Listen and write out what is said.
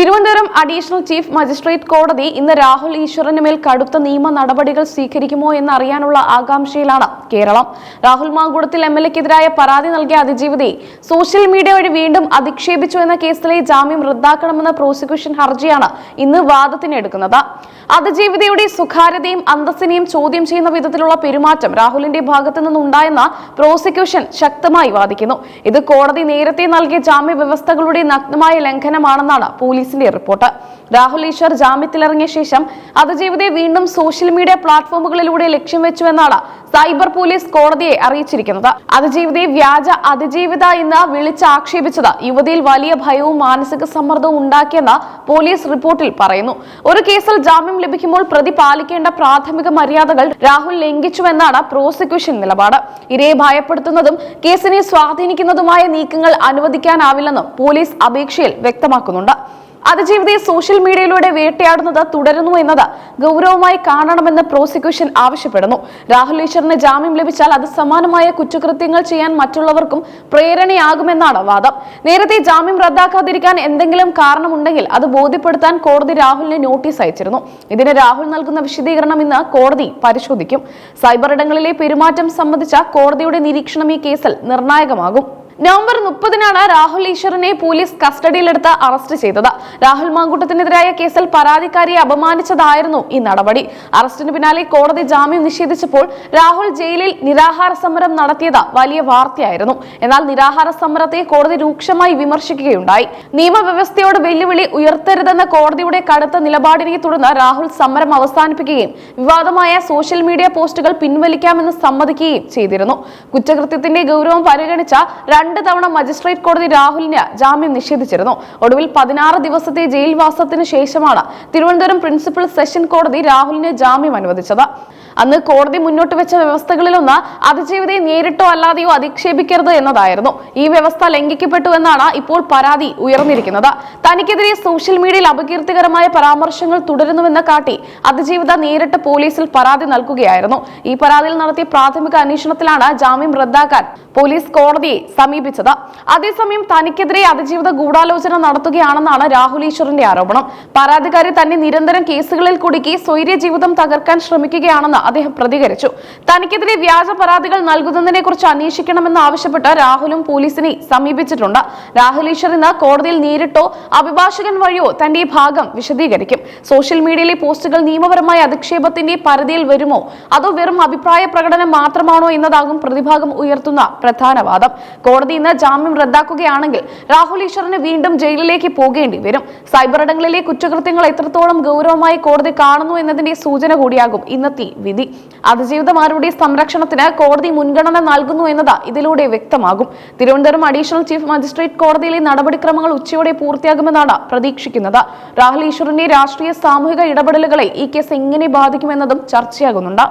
Thiruvananthapuram additional chief magistrate കോടതി ഇന്ന് രാഹുൽ ഈശ്വറിന് മേൽ കടുത്ത നിയമ നടപടികൾ സ്വീകരിക്കുമോ എന്ന് അറിയാനുള്ള ആകാംക്ഷയിലാണ് കേരളം. രാഹുൽ മാങ്കുടത്തിൽ എം എൽ എക്കെതിരായ പരാതി നൽകിയ അതിജീവിതയെ സോഷ്യൽ മീഡിയ വഴി വീണ്ടും അധിക്ഷേപിച്ചു എന്ന കേസിലെ ജാമ്യം റദ്ദാക്കണമെന്ന പ്രോസിക്യൂഷൻ ഹർജിയാണ് ഇന്ന് വാദത്തിനെടുക്കുന്നത് അതിജീവിതയുടെ സ്വകാര്യതയും അന്തസ്സിനെയും ചോദ്യം ചെയ്യുന്ന വിധത്തിലുള്ള പെരുമാറ്റം രാഹുലിന്റെ ഭാഗത്തു നിന്നുണ്ടായെന്ന പ്രോസിക്യൂഷൻ ശക്തമായി വാദിക്കുന്നു. ഇത് കോടതി നേരത്തെ നൽകിയ ജാമ്യ വ്യവസ്ഥകളുടെ നഗ്നമായ ലംഘനമാണെന്നാണ് പോലീസിന്റെ റിപ്പോർട്ട്. രാഹുൽ ഈശ്വർ ജാമ്യത്തിലിറങ്ങിയ ശേഷം അതിജീവിതയെ വീണ്ടും സോഷ്യൽ മീഡിയ പ്ലാറ്റ്ഫോമുകളിലൂടെ ലക്ഷ്യം വെച്ചുവെന്നാണ് സൈബർ പോലീസ് കോടതിയെ അറിയിച്ചിരിക്കുന്നത്. അതിജീവിതയെ വ്യാജ അതിജീവിത എന്ന് വിളിച്ചാക്ഷേപിച്ചത് യുവതിയിൽ വലിയ ഭയവും മാനസിക സമ്മർദ്ദവും ഉണ്ടാക്കിയെന്ന് പോലീസ് റിപ്പോർട്ടിൽ പറയുന്നു. ഒരു കേസിൽ ജാമ്യം ലഭിക്കുമ്പോൾ പ്രതി പാലിക്കേണ്ട പ്രാഥമിക മര്യാദകൾ രാഹുൽ ലംഘിച്ചുവെന്നാണ് പ്രോസിക്യൂഷൻ നിലപാട്. ഇരയെ ഭയപ്പെടുത്തുന്നതും കേസിനെ സ്വാധീനിക്കുന്നതുമായ നീക്കങ്ങൾ അനുവദിക്കാനാവില്ലെന്നും പോലീസ് അപേക്ഷയിൽ വ്യക്തമാക്കുന്നുണ്ട്. അതിജീവിതയെ സോഷ്യൽ മീഡിയയിലൂടെ വേട്ടയാടുന്നത് തുടരുന്നു എന്നത് ഗൗരവമായി കാണണമെന്ന് പ്രോസിക്യൂഷൻ ആവശ്യപ്പെടുന്നു. രാഹുൽ ഈശ്വറിന് ജാമ്യം ലഭിച്ചാൽ അത് സമാനമായ കുറ്റകൃത്യങ്ങൾ ചെയ്യാൻ മറ്റുള്ളവർക്കും പ്രേരണയാകുമെന്നാണ് വാദം. നേരത്തെ ജാമ്യം റദ്ദാക്കാതിരിക്കാൻ എന്തെങ്കിലും കാരണമുണ്ടെങ്കിൽ അത് ബോധ്യപ്പെടുത്താൻ കോടതി രാഹുലിന് നോട്ടീസ് അയച്ചിരുന്നു. ഇതിന് രാഹുൽ നൽകുന്ന വിശദീകരണം ഇന്ന് കോടതി പരിശോധിക്കും. സൈബർ ഇടങ്ങളിലെ പെരുമാറ്റം സംബന്ധിച്ച കോടതിയുടെ നിരീക്ഷണം ഈ കേസിൽ നിർണായകമാകും. നവംബർ മുപ്പതിനാണ് രാഹുൽ ഈശ്വറിനെ പോലീസ് കസ്റ്റഡിയിലെടുത്ത് അറസ്റ്റ് ചെയ്തത്. രാഹുൽ മാങ്കൂട്ടത്തിനെതിരായ കേസിൽ പരാതിക്കാരിയെ അപമാനിച്ചതായിരുന്നു ഈ നടപടി. അറസ്റ്റിന് പിന്നാലെ കോടതി ജാമ്യം നിഷേധിച്ചപ്പോൾ രാഹുൽ ജയിലിൽ നിരാഹാര സമരം നടത്തിയത് വലിയ വാർത്തയായിരുന്നു. എന്നാൽ നിരാഹാര സമരത്തെ കോടതി രൂക്ഷമായി വിമർശിക്കുകയുണ്ടായി. നിയമവ്യവസ്ഥയോട് വെല്ലുവിളി ഉയർത്തരുതെന്ന കോടതിയുടെ കടുത്ത നിലപാടിനെ തുടർന്ന് രാഹുൽ സമരം അവസാനിപ്പിക്കുകയും വിവാദമായ സോഷ്യൽ മീഡിയ പോസ്റ്റുകൾ പിൻവലിക്കാമെന്ന് സമ്മതിക്കുകയും ചെയ്തിരുന്നു. കുറ്റകൃത്യത്തിന്റെ ഗൗരവം പരിഗണിച്ച രണ്ട് തവണ മജിസ്ട്രേറ്റ് കോടതി രാഹുലിന് ജാമ്യം നിഷേധിച്ചിരുന്നു. ഒടുവിൽ പതിനാറ് ദിവസത്തെ ജയിൽവാസത്തിന് ശേഷമാണ് തിരുവനന്തപുരം പ്രിൻസിപ്പൽ സെഷൻ കോടതി രാഹുലിന് ജാമ്യം അനുവദിച്ചത്. അന്ന് കോടതി മുന്നോട്ട് വെച്ച വ്യവസ്ഥകളിലൊന്ന് അതിജീവിതയെ നേരിട്ടോ അല്ലാതെയോ അധിക്ഷേപിക്കരുത് എന്നതായിരുന്നു. ഈ വ്യവസ്ഥ ലംഘിക്കപ്പെട്ടു എന്നാണ് ഇപ്പോൾ പരാതി ഉയർന്നിരിക്കുന്നത്. തനിക്കെതിരെ സോഷ്യൽ മീഡിയയിൽ അപകീർത്തികരമായ പരാമർശങ്ങൾ തുടരുന്നുവെന്ന് കാട്ടി അതിജീവിത നേരിട്ട് പോലീസിൽ പരാതി നൽകുകയായിരുന്നു. ഈ പരാതിയിൽ നടത്തിയ പ്രാഥമിക അന്വേഷണത്തിലാണ് ജാമ്യം റദ്ദാക്കാൻ പോലീസ് കോടതിയെ സമീപിച്ചത്. അതേസമയം തനിക്കെതിരെ അതിജീവിത ഗൂഢാലോചന നടത്തുകയാണെന്നാണ് രാഹുൽ ഈശ്വറിന്റെ ആരോപണം. പരാതിക്കാരി തന്നെ നിരന്തരം കേസുകളിൽ കുടുക്കി സ്വൈര്യ ജീവിതം തകർക്കാൻ ശ്രമിക്കുകയാണെന്ന് അദ്ദേഹം പ്രതികരിച്ചു. തനിക്കെതിരെ വ്യാജ പരാതികൾ നൽകുന്നതിനെ കുറിച്ച് അന്വേഷിക്കണമെന്ന് ആവശ്യപ്പെട്ട് രാഹുലും പോലീസിനെ സമീപിച്ചിട്ടുണ്ട്. രാഹുൽ ഈശ്വർ ഇന്ന് കോടതിയിൽ നേരിട്ടോ അഭിഭാഷകൻ വഴിയോ തന്റെ ഭാഗം വിശദീകരിക്കും. സോഷ്യൽ മീഡിയയിലെ പോസ്റ്റുകൾ നിയമപരമായ അധിക്ഷേപത്തിന്റെ പരിധിയിൽ വരുമോ? അതോ വെറും അഭിപ്രായ പ്രകടനം മാത്രമാണോ എന്നതാകും പ്രതിഭാഗം ഉയർത്തുന്ന പ്രധാന വാദം. കോടതി ഇന്ന് ജാമ്യം റദ്ദാക്കുകയാണെങ്കിൽ രാഹുൽ ഈശ്വറിന് വീണ്ടും ജയിലിലേക്ക് പോകേണ്ടി വരും. സൈബർ ഇടങ്ങളിലെ കുറ്റകൃത്യങ്ങൾ എത്രത്തോളം ഗൗരവമായി കോടതി കാണുന്നു എന്നതിന്റെ സൂചന കൂടിയാകും ഇന്നത്തെ വിധി. അതിജീവിതമാരുടെ സംരക്ഷണത്തിന് കോടതി മുൻഗണന നൽകുന്നു എന്നത് ഇതിലൂടെ വ്യക്തമാകും. തിരുവനന്തപുരം അഡീഷണൽ ചീഫ് മജിസ്ട്രേറ്റ് കോടതിയിലെ നടപടിക്രമങ്ങൾ ഉച്ചയോടെ പൂർത്തിയാകുമെന്നാണ് പ്രതീക്ഷിക്കുന്നത്. രാഹുൽ ഈശ്വറിന്റെ രാഷ്ട്രീയ സാമൂഹിക ഇടപെടലുകളെ ഈ കേസ് എങ്ങനെ ബാധിക്കുമെന്നതും ചർച്ചയാകുന്നുണ്ട്.